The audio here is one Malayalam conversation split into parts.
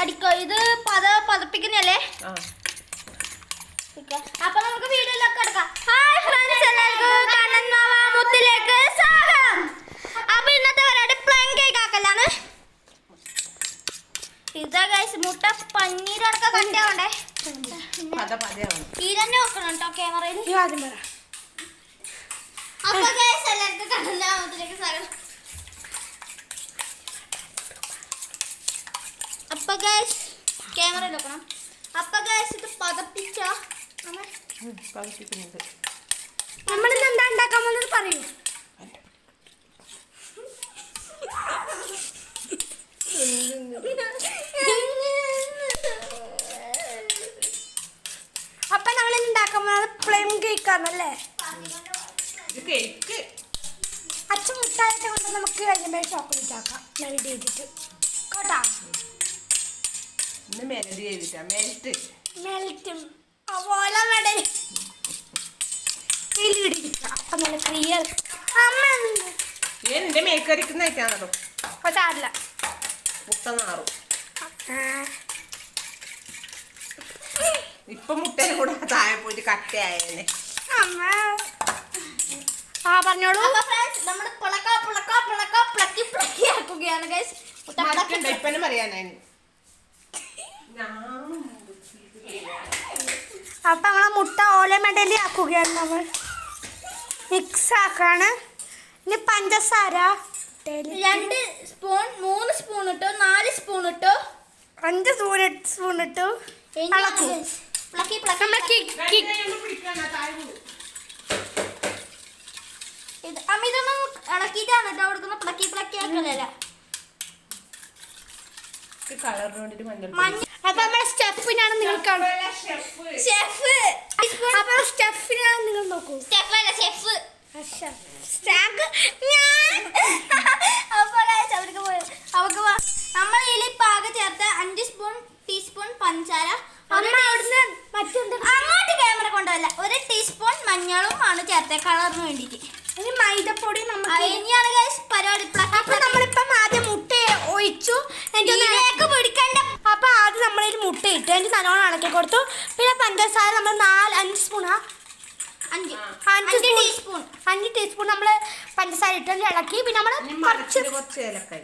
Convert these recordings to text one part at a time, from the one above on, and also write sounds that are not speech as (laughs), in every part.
അടിക്കോ ഇത് പത പതപ്പിക്കുന്നല്ലേ അപ്പൊ നമുക്ക് വീഡിയോയിലൊക്കെ എടുക്കാം ഹായ് ഫ്രണ്ട്സ് എല്ലാവർക്കും കണ്ണൻ മാവ മുത്തിലേക്ക് സ്വാഗതം. അപ്പൊ ഇന്നത്തെ പരിപാടി പ്ലെയിൻ കേക്ക് ആക്കലാണ്. ഇതാ ഗൈസ് മുട്ട പന്നീരടക്ക കണ്ടേ തന്നെ വെക്കണം കേട്ടോ ക്യാമറയിൽ അപ്പൊ ഗൈസ് എല്ലാവർക്കും കണ്ണൻ മാവ മുത്തിലേക്ക് സ്വാഗതം. അപ്പൊ ഗൈസ് ക്യാമറ നോക്കണം അപ്പൊ ഗൈസ് ഇത് പതപ്പിച്ച പതിപ്പിക്കുന്നത് നമ്മളിന്ന് എന്താ ഉണ്ടാക്കാൻ വന്നത് പറയൂ. അപ്പൊ നമ്മൾ ഉണ്ടാക്കാൻ പോകുന്നത് പ്ലെയിൻ കേക്ക് ആണല്ലേ അച്ഛൻ മുട്ടായിട്ട് കൊണ്ട് നമുക്ക് കഴിയുമ്പോൾ ചോക്ലേറ്റ് ആക്കാം. മെൽറ്റ് ചെയ്തിട്ട്. കേട്ടാ? ഇന്ന് മെലഡി ചെയ്തിട്ടാ. മെൽറ്റ് മെഡൽ ഞാൻ എന്റെ മേക്കരിക്കുന്ന സാരില്ല മുട്ട നാറും. ഇപ്പൊ മുട്ടേനെ കൂടെ താഴെ പോയിട്ട് കട്ടയായേനെ. അമ്മ. ആ പറഞ്ഞോളൂ. നമ്മൾ പുളക്ക പുളക്ക പുളക്ക പ്ലക്കി പ്ലക്കി ആക്കുകയാണ് ഇപ്പനും പറയാനായി അപ്പൊ നമ്മൾ മുട്ട ഓല മെഡലി ആക്കുകയാണ് നമ്മൾ. മിക്സ് ആക്കാണ്. ഇനി പഞ്ചസാര രണ്ട് സ്പൂൺ മൂന്ന് സ്പൂൺ ഇട്ടു നാല് സ്പൂൺ ഇട്ടു. അഞ്ച് സ്പൂൺ സ്പൂൺ ഇട്ടു. ഇളക്കും. പ്ലക്കി പ്ലക്കി നമ്മൾ കിക്ക് കിക്ക് ഇത് അമിതൊന്നും ഇളക്കിയിട്ടാണ് കേട്ടോ. കൊടുക്കുന്ന പ്ലക്കി പ്ലക്കി ആക്കലല്ല മഞ്ഞ അപ്പൊ നമ്മളെ സ്റ്റെഫിനാണ് നിങ്ങൾ ഷെഫ്. അപ്പൊ സ്റ്റെഫിനാണ് നിങ്ങൾ നോക്കൂ. അല്ല ഷെഫ്. അവർക്ക് നമ്മൾ ഇതിൽ പാക ചേർത്ത അഞ്ച് സ്പൂൺ ടീസ്പൂൺ പഞ്ചാര അങ്ങോട്ട് ക്യാമറ കൊണ്ടുവല്ല ഒരു ടീസ്പൂൺ മഞ്ഞളും ആണ് ചേർത്തത് കളറിന് വേണ്ടിയിട്ട് പഞ്ചസാര നമ്മൾ നാല് അഞ്ച് സ്പൂണാ അഞ്ച്. അഞ്ച് അഞ്ച് സ്പൂൺ ടീസ്പൂൺ അഞ്ച് ടീസ്പൂൺ നമ്മൾ പഞ്ചസാര ഇട്ട് ഇളക്കി. പിന്നെ നമ്മൾ കുറച്ച് ഏലക്കായി.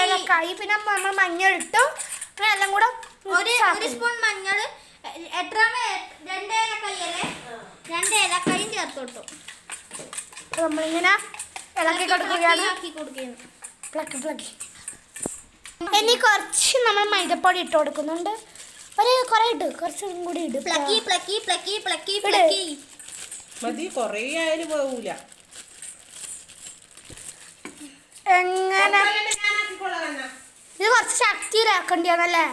ഏലക്കായ. പിന്നെ നമ്മൾ മഞ്ഞൾ ഇട്ടു. പിന്നെ എല്ലാം കൂടെ ഒരു ഒരു സ്പൂൺ മഞ്ഞൾ. എത്ര രണ്ട് ഏലക്കായി അല്ലേ? രണ്ട് ഏലക്കായും ചേർത്ത് കൊടുത്തു. അപ്പൊ നമ്മളിങ്ങനെ ഇളക്കി കൊടുക്കുകയാണ്. പ്ലക്കി ഇനി കുറച്ച് നമ്മൾ മൈദപ്പൊടി ഇട്ട് കൊടുക്കുന്നുണ്ട്. ഒരു കുറെ ഇട്ട് കുറച്ചും കൂടി ഇട്ട് പ്ലക്കി പ്ലക്കി പ്ലക്കി പ്ലക്കി പ്ലക്കി. മതി കുറേ ആയാലും പോകൂല എങ്ങനെ? ഇത് കുറച്ച് ശക്തിയിലാക്കേണ്ടിയാണല്ലേ?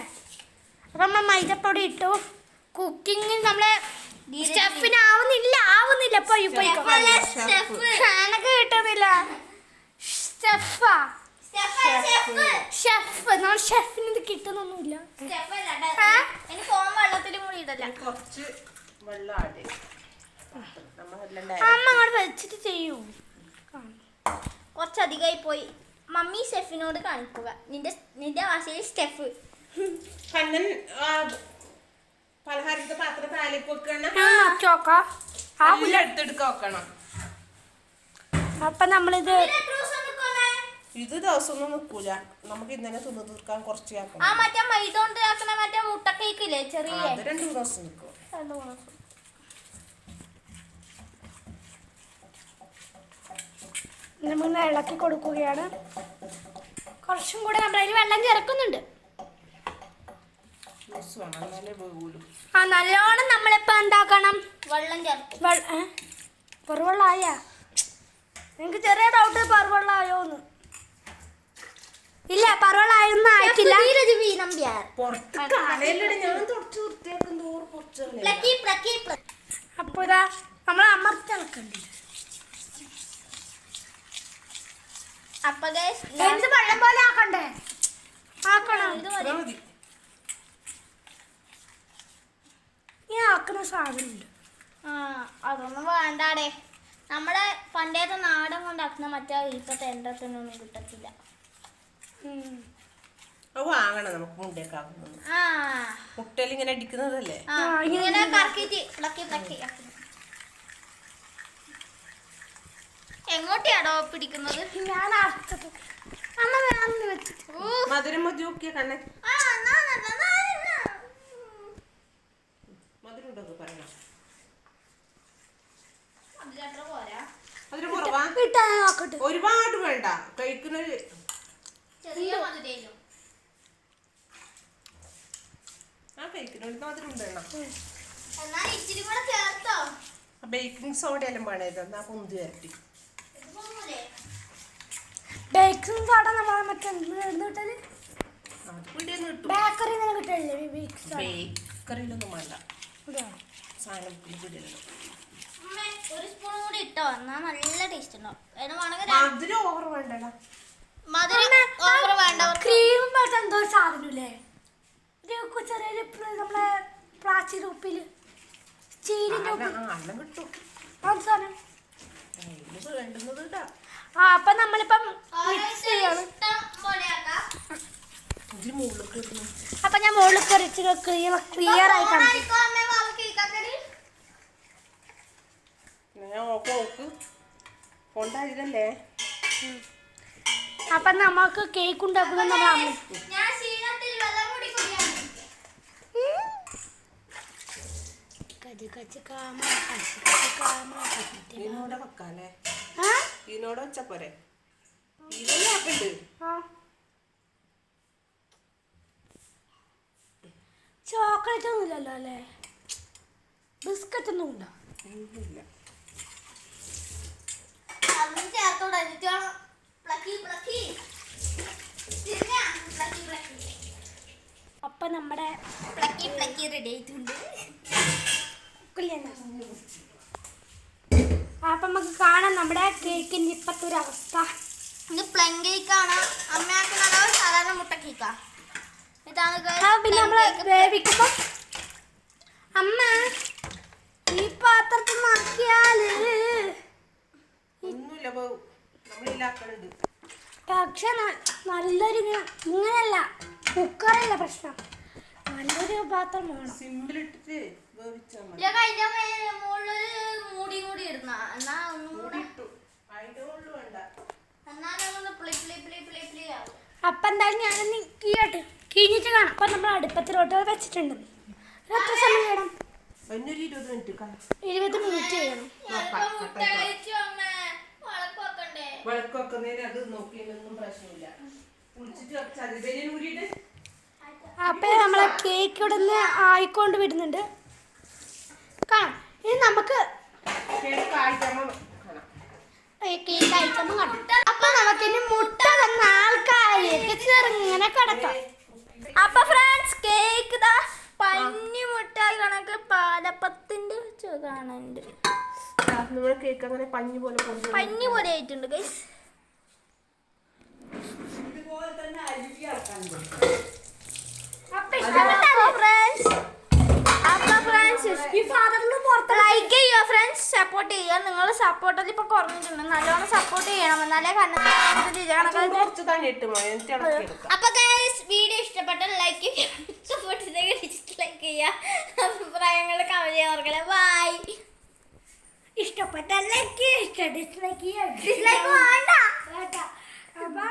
അപ്പൊ നമ്മൾ മൈദപ്പൊടി ഇട്ടു. കുക്കിങ്ങിൽ നമ്മളെ സ്റ്റെഫിന് ആവുന്നില്ല ആവുന്നില്ല. പോയി ഇപ്പൊ. എനക്ക് കിട്ടുന്നില്ല. സ്റ്റെഫ്. ഷെഫ്. നമ്മൾ ഷെഫിന് ഇത് കിട്ടുന്നൊന്നുമില്ല. കുറച്ച് വെള്ളം ആഡ് നമ്മളെല്ലാം അമ്മ അങ്ങോട്ട് വെച്ചിട്ട് ചെയ്യൂ. കുറച്ചധികമായി പോയി. മമ്മി ഷെഫിനോട് കാണിക്കുക. നിന്റെ നിന്റെ ഭാഷയിൽ സ്റ്റെഫ് കണ്ണൻ പലഹാരത്തെ പാത്രം താലേക്ക് വെക്കണം. ഞാൻ നോക്കി നോക്കാം ആ അതിൽ എടുത്തെടുക്ക വെക്കണം. അപ്പൊ നമ്മളിത് ഇത് ദിവസമൊന്നും നിൽക്കൂല നമുക്ക് ഇന്നലെ തിന്നു തീർക്കാൻ കുറച്ച് ആ മറ്റേ മൈദ കൊണ്ട് ആക്കണ മറ്റേ മുട്ട കേക്ക് ഇല്ലേ ചെറിയ അത് രണ്ട് മൂന്ന് ദിവസം നിൽക്കും രണ്ട് മൂന്ന് ദിവസം. നമ്മളിങ്ങനെ ഇളക്കി കൊടുക്കുകയാണ്. കുറച്ചും കൂടെ നമ്മളതിൽ വെള്ളം ചേർക്കുന്നുണ്ട്. ആ നല്ലോണം നമ്മളിപ്പോ എന്താക്കണം? വെള്ളം ചേർത്ത് പെറുവെള്ളായ നിങ്ങൾക്ക് ചെറിയ ഡൗട്ട് പെറുവെള്ളായോന്ന് പ്ലക്കി അപ്പൊ ഇതാ നമ്മൾ അമർത്തിളക്കണ്ടി അപ്പൊ എന്ത് വെള്ളം പോലെ ആക്കണ്ടേ? ആക്കണം? ഈ ആക്കുന്ന സാധനമുണ്ട്. ആ അതൊന്നും വേണ്ടാടേ. നമ്മുടെ പണ്ടേത്തെ നാടൻ കൊണ്ടാക്കുന്ന മറ്റേ ഇപ്പത്തെ എണ്ണത്തിനൊന്നും കിട്ടത്തില്ല. ഉം. അത് വാങ്ങണം നമുക്ക് മുണ്ടയൊക്കെ ആ. മുട്ടയിൽ ഇങ്ങനെ അടിക്കുന്നതല്ലേ? ആ, ഇങ്ങനെ കറക്കിയിട്ട് ഇളക്കി ഇളക്കി ഇളക്കി. എങ്ങോട്ടാണോ പിടിക്കുന്നത്? ഞാൻ അമ്മ വേണമെന്ന് വെച്ചിട്ട് ഊ. മധുരം മതി നോക്കിയ കണ്ണെ. ആ. മധുരം ഉണ്ടോ പറയണം? അതിലത്ര പോരാ. മധുരം കുറവാ? ഇട്ടാ നോക്കട്ടെ. ഒരുപാട് വേണ്ട. കഴിക്കുന്ന ചെറിയ മധുരയിലും ആ ബേക്കിംഗ് സോഡ എല്ലാം എന്നാ പൊന്തി വരട്ടി. ബേക്കിംഗ് സോഡ നമ്മളെ മറ്റേ കിട്ടൽ? ബേക്കറിയിലൊന്നും വേണ്ട. ഇതാ. സാധനം പിടിയില്ലല്ലോ അമ്മേ, ഒരു സ്പൂൺ കൂടി ഇട്ടോ. എന്നാ നല്ല ടേസ്റ്റ് ഉണ്ടാവും മധുരം ഓവർ വേണ്ടടാ. മധുരം ഓവർ വേണ്ട. ക്രീം പോലത്തെ എന്തോ സാധനം ചെറിയൊരു നമ്മളെ പ്ലാസ്റ്റിക് ഉപ്പിൽ ചീനിന്റെ ഉപ്പ്. ആ അന്നം കിട്ടും. ആ സാധനം. ഇത് വേണ്ടുന്നത് ഇടാ ആ അപ്പൊ നമ്മളിപ്പം മിക്സ് ചെയ്യണം. അപ്പൊ ഞാൻ മുകളിൽ കറിച്ച് ക്ലിയർ ക്ലിയർ ആയി കണ്ടു അപ്പൊ നമുക്ക് കേക്ക് ഉണ്ടാക്കുന്നത് നമ്മൾ ഇതിനോടെ വെക്കാല്ലേ? ആ? ഇതിനോട് വെച്ചാ പോരെ? ആ. ചോക്ലേറ്റ് ഒന്നും ഇല്ലല്ലോ അല്ലേ? ബിസ്ക്കറ്റ് ഒന്നും ഉണ്ടോ ചേർത്തോടെ പ്ലക്കി പ്ലക്കി. പ്ലക്കി അപ്പൊ നമ്മുടെ പ്ലക്കി പ്ലക്കി റെഡി ആയിട്ടുണ്ട്. അപ്പൊ നമുക്ക് കാണാം നമ്മുടെ കേക്കിന്റെ ഇപ്പത്തെ ഒരു അവസ്ഥ ഇത് പ്ലെയിൻ കേക്കാണ്. അമ്മയാക്കുന്നത് സാധാരണ മുട്ട കേക്കാ. ഇതാണ് പിന്നെ plain നമ്മൾ വേവിക്കുമ്പോ അമ്മ ഈ പാത്രത്തിൽ നോക്കിയാൽ പക്ഷെ നല്ലൊരു ഇങ്ങനല്ല ഇങ്ങനെയല്ല കുക്കറല്ല പ്രശ്നം. നല്ലൊരു പാത്രം വേണം. സിമ്പിൾ ഇട്ടിട്ട് വേവിച്ചാൽ മതി ഇല്ല, കഴിഞ്ഞ മേ- മുകളിലൊരു മൂടി കൂടി ഇടുന്ന എന്നാ ഒന്നും കൂടെ ഇട്ടു അതിന്റെ മുകളിൽ വേണ്ട എന്നാലൊന്ന് പ്ലി പ്ലി പ്ലി പ്ലി പ്ലി ആവും അപ്പൊ എന്തായാലും ഞാനൊന്ന് കീഴട്ട് കീഞ്ഞിട്ട് കാണാം. അപ്പൊ നമ്മൾ അടുപ്പത്തിലോട്ട് വെച്ചിട്ടുണ്ട്. എത്ര സമയം ചെയ്യണം അതിനൊരു ഇരുപത് മിനിറ്റ് ചെയ്യണം. അപ്പൊ നമ്മളെ കേക്ക് ഇവിടെ നിന്ന് ആയിക്കൊണ്ട് വിടുന്നുണ്ട്. കാണാം. ഇനി നമുക്ക് കേക്ക് ആയിട്ടാകുമ്പോൾ കാണാം കേക്ക് ഐറ്റം കാണാം അപ്പൊ നമുക്ക് ഇനി മുട്ട തന്ന ആൾക്കാരിലേക്ക് ചെറുങ്ങനെ കിടക്കാം അപ്പൊ ഫ്രണ്ട്സ് കേക്ക് ദാ പഞ്ഞി മുട്ടായി കണക്ക് പാലപ്പത്തിന്റെ ചു കാണുന്നുണ്ട് നമ്മുടെ കേക്ക് അങ്ങനെ പഞ്ഞി പോലെ പഞ്ഞി പോലെ ആയിട്ടുണ്ട് ഗൈസ് ലൈക്ക് ചെയ്യുക ഫ്രണ്ട്സ് സപ്പോർട്ട് ചെയ്യുക. നിങ്ങൾ സപ്പോർട്ട് ഇപ്പൊ കുറഞ്ഞിട്ടുണ്ട്. നല്ലോണം സപ്പോർട്ട് ചെയ്യണം. എന്നാലേ അപ്പൊ വീഡിയോ ഇഷ്ടപ്പെട്ട ലൈക്ക് സപ്പോർട്ട് ചെയ്ത് ഡിസ്ലൈക്ക് ചെയ്യുക. (laughs) അഭിപ്രായങ്ങൾ കമന്റ് ചെയ്യാൻ ഓർക്കല ബൈ ഇഷ്ടപ്പെട്ട ലൈക്ക് ഇഷ്ട ഡിസ്ലൈക്ക് ഡിസ്ലൈക്ക് വേണ്ട. അപ്പൊ